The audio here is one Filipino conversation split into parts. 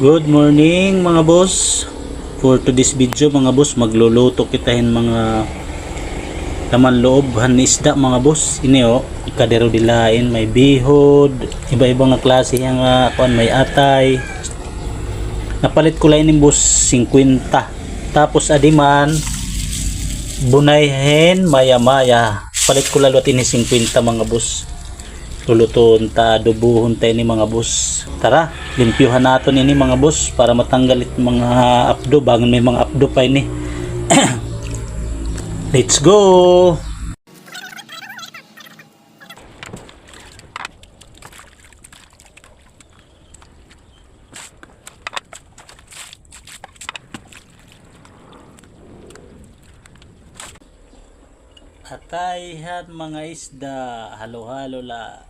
Good morning mga boss. For today's video mga boss, magluluto kitahin mga laman loob han isda mga boss. Ini oh, kadero dilain, may bihod, iba-ibang klase yang uh, kuan may atay. Napalit ko lang ni boss 50. Tapos adiman bunayhen maya-maya. Palit ko lalot ini 50 mga boss lulutuon ta adobuhon tayo ni mga boss. Tara limpyuhan natin ini mga boss para matanggal it mga apdo bago may mga apdo pa ini let's go! Atayhan mga isda, halo-halo la.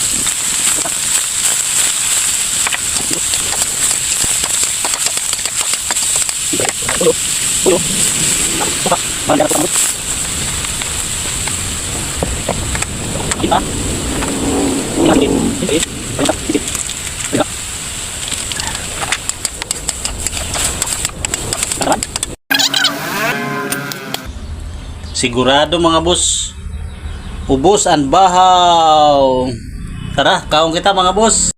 Sigurado mga boss. Ubos ang bahaw. Tara, kaong kita mga boss.